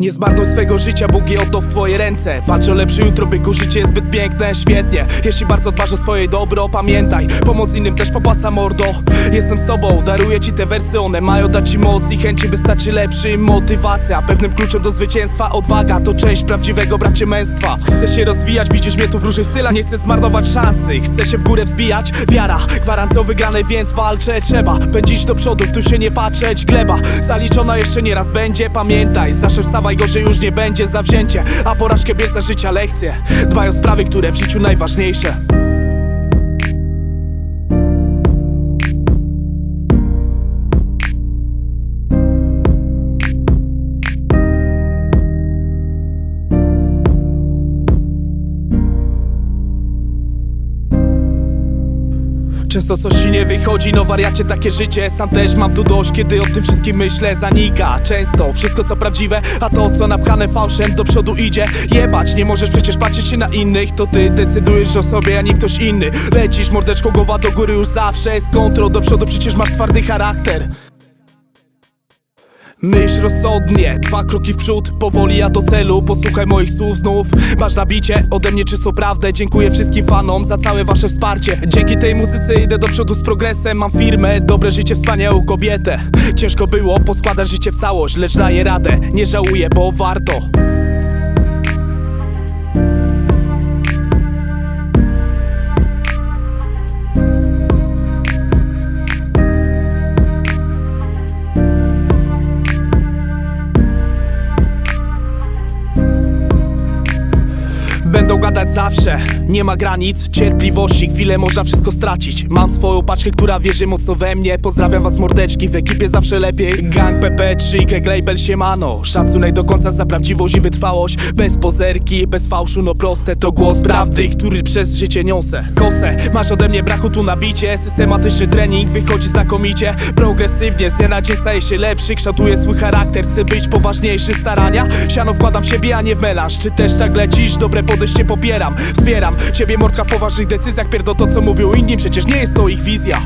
Nie zmarnuj swego życia, Bóg je oddał w twoje ręce. Walcz o lepsze jutro, byku, życie jest zbyt piękne, świetnie. Jeśli bardzo dbasz o swoje dobro, pamiętaj Pomoc innym też popłaca mordo. Jestem z tobą, daruję ci te wersy One mają dać ci moc i chęci, by stać się lepszym. Motywacja, pewnym kluczem do zwycięstwa. Odwaga, to część prawdziwego bracie męstwa Chcę się rozwijać, widzisz mnie tu w różnych stylach. Nie chcę zmarnować szansy, chcę się w górę wzbijać. Wiara, gwarancją wygranej, więc walczę. Trzeba pędzić do przodu, tu się nie patrzeć. Gleba, zaliczona jeszcze nie raz będzie. Pamiętaj, zawsze wstawaj, gorzej już nie będzie Zawzięcie, a porażkę bierz za życia lekcje. Dbaj o sprawy, które w życiu najważniejsze Często coś ci nie wychodzi, no wariacie takie życie. Sam też mam tu dość, kiedy o tym wszystkim myślę. Zanika często wszystko co prawdziwe A to co napchane fałszem do przodu idzie. Jebać, nie możesz przecież patrzeć się na innych. To ty decydujesz o sobie, a nie ktoś inny. Lecisz mordeczko głowa do góry już zawsze. Z kontrą do przodu przecież masz twardy charakter Myśl rozsądnie, dwa kroki w przód, powoli ja do celu. Posłuchaj moich słów znów, masz nabicie ode mnie czystą prawdę. Dziękuję wszystkim fanom za całe wasze wsparcie. Dzięki tej muzyce idę do przodu z progresem. Mam firmę, dobre życie, wspaniałą kobietę. Ciężko było poskładać życie w całość, lecz daję radę. Nie żałuję, bo warto Zawsze, nie ma granic Cierpliwości, chwilę można wszystko stracić. Mam swoją paczkę, która wierzy mocno we mnie. Pozdrawiam was mordeczki, w ekipie zawsze lepiej. Gang PP3, Keg Label Siemano. Szacunek do końca za prawdziwość i wytrwałość. Bez pozerki, bez fałszu, no proste. To głos prawdy, który przez życie niosę. Kosę, masz ode mnie brachu tu nabicie. Systematyczny trening, wychodzi znakomicie. Progresywnie, z dnia na dzień staje się lepszy. Kształtuję swój charakter, chcę być poważniejszy. Starania, siano wkładam w siebie, a nie w melanż. Czy też tak lecisz? Dobre podejście popieram Wspieram. Ciebie mordka w poważnych decyzjach Pierdo to co mówią inni, przecież nie jest to ich wizja